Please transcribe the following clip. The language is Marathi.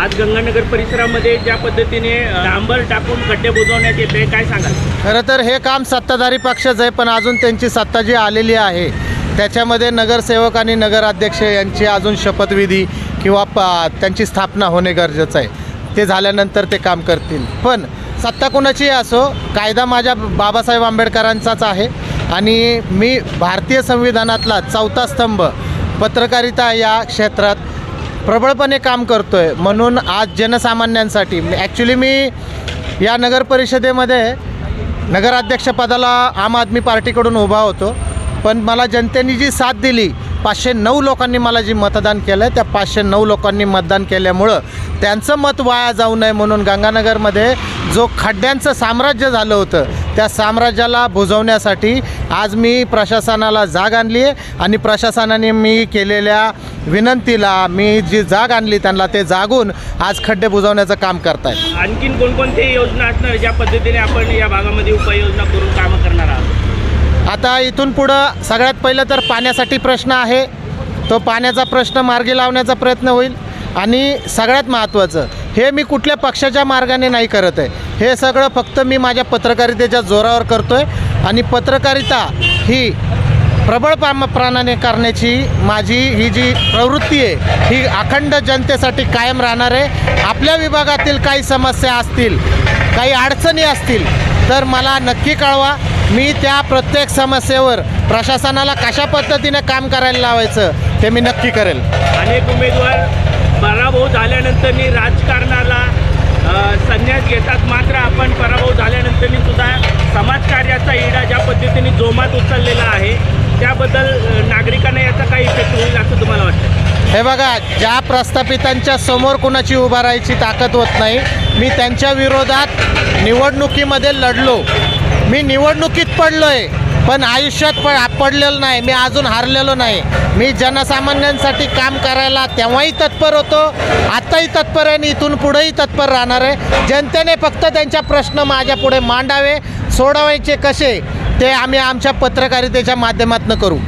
आज गंगानगर परिसरामध्ये ज्या पद्धतीने डांबर टाकून खड्डे बुजवण्यात येते काय सांगाल? खरं तर हे काम सत्ताधारी पक्षच आहे पण अजून त्यांची सत्ता जी आलेली आहे त्याच्यामध्ये नगरसेवक आणि नगराध्यक्ष यांची अजून शपथविधी किंवा प त्यांची स्थापना होणे गरजेचं आहे. ते झाल्यानंतर ते काम करतील. पण सत्ता कोणाची असो कायदा माझ्या बाबासाहेब आंबेडकरांचाच आहे. आणि मी भारतीय संविधानातला चौथा स्तंभ पत्रकारिता या क्षेत्रात प्रबळपणे काम करतो आहे म्हणून आज जनसामान्यांसाठी ॲक्च्युली मी या नगर परिषदेमध्ये नगराध्यक्षपदाला आम आदमी पार्टीकडून उभा होतो. पण मला जनतेने जी साथ दिली पाचशे नऊ लोकांनी मला जी मतदान केलं त्या पाचशे नऊ लोकांनी मतदान केल्यामुळं त्यांचं मत वाया जाऊ नये म्हणून गंगानगरमध्ये जो खड्ड्यांचं साम्राज्य झालं होतं त्या साम्राज्याला बुजवण्यासाठी आज मी प्रशासनाला जाग आणली आहे आणि प्रशासनाने मी केलेल्या विनंतीला मी जी जाग आणली त्यांना ते जागून आज खड्डे बुजवण्याचं काम करतायत. आणखीन कोणकोणती योजना असणार ज्या पद्धतीने आपण या भागामध्ये उपाययोजना करून कामं करणार आहोत? आता इथून पुढं सगळ्यात पहिलं तर पाण्यासाठी प्रश्न आहे. तो पाण्याचा प्रश्न मार्गी लावण्याचा प्रयत्न होईल. आणि सगळ्यात महत्त्वाचं हे मी कुठल्या पक्षाच्या मार्गाने नाही करत आहे. हे सगळं फक्त मी माझ्या पत्रकारितेच्या जोरावर करतो आहे आणि पत्रकारिता ही प्रबळ प्राणाने करण्याची माझी ही जी प्रवृत्ती आहे ही अखंड जनतेसाठी कायम राहणार आहे. आपल्या विभागातील काही समस्या असतील काही अडचणी असतील तर मला नक्की कळवा. मी त्या प्रत्येक समस्येवर प्रशासनाला कशा पद्धतीने काम करायला लावायचं ते मी नक्की करेल. अनेक उमेदवार पराभव राजकारणाला संन्यास घेतात. मात्र आपण पराभव झाल्यानंतर सुद्धा समाजकार्याचा इडा ज्या पद्धतीने जोमात उचललेला आहे त्याबद्दल नागरिकांना याचा काही इफेक्ट होईल असं तुम्हाला वाटतं? हे बघा ज्या प्रस्थापितांच्या समोर कोणाची उभा राहायची ताकद होत नाही मी त्यांच्या विरोधात निवडणुकीमध्ये लढलो. मी निवडणुकीत पडलो आहे पण आयुष्यात प पडलेलो नाही. मी अजून हारलेलो नाही. मी जनसामान्यांसाठी काम करायला तेव्हाही तत्पर होतो आत्ताही तत्पर आहे आणि इथून पुढेही तत्पर राहणार आहे. जनतेने फक्त त्यांच्या प्रश्न माझ्या पुढे मांडावे सोडवायचे कसे ते आम्ही आमच्या पत्रकारितेच्या माध्यमातून करू.